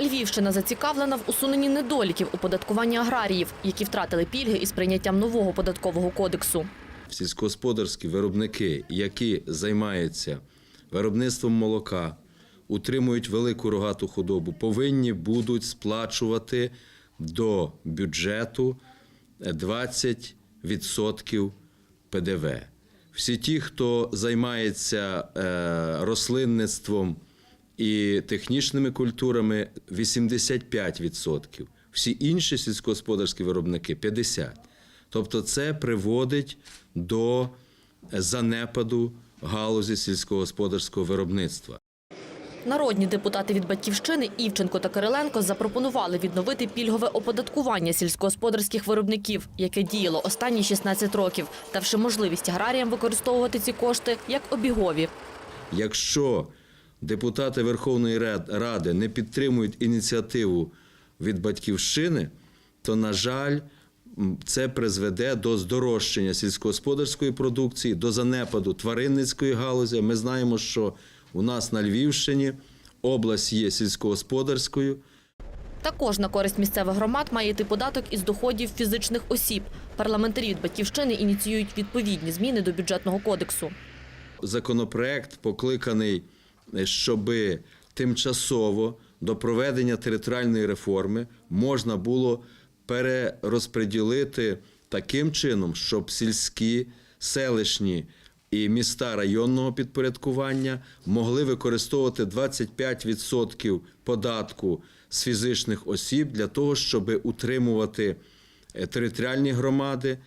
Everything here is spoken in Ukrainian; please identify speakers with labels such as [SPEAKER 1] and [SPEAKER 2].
[SPEAKER 1] Львівщина зацікавлена в усуненні недоліків у податкуванні аграріїв, які втратили пільги із прийняттям нового податкового кодексу.
[SPEAKER 2] сільськогосподарські виробники, які займаються виробництвом молока, утримують велику рогату худобу, повинні будуть сплачувати до бюджету 20% ПДВ. Всі ті, хто займається е, рослинництвом і технічними культурами, 85%. Всі інші сільськогосподарські виробники 50%. Тобто це приводить до занепаду галузі сільськогосподарського виробництва.
[SPEAKER 1] Народні депутати від батьківщини Івченко та Кириленко запропонували відновити пільгове оподаткування сільськогосподарських виробників, яке діяло останні 16 років, давши можливість аграріям використовувати ці кошти як обігові.
[SPEAKER 2] Якщо депутати Верховної Рад- Ради не підтримують ініціативу від батьківщини, то, на жаль, це призведе до здорожчання сільськогосподарської продукції, до занепаду тваринницької галузі. Ми знаємо, що у нас на Львівщині область є сільськогосподарською.
[SPEAKER 1] Також на користь місцевих громад має йти податок із доходів фізичних осіб. Парламентарі від батьківщини ініціюють відповідні зміни до бюджетного кодексу.
[SPEAKER 2] законопроект покликаний, щоб тимчасово до проведення територіальної реформи можна було перерозподілити таким чином, щоб сільські, селищні і міста районного підпорядкування могли використовувати 25% податку з фізичних осіб для того, щоб утримувати е, територіальні громади.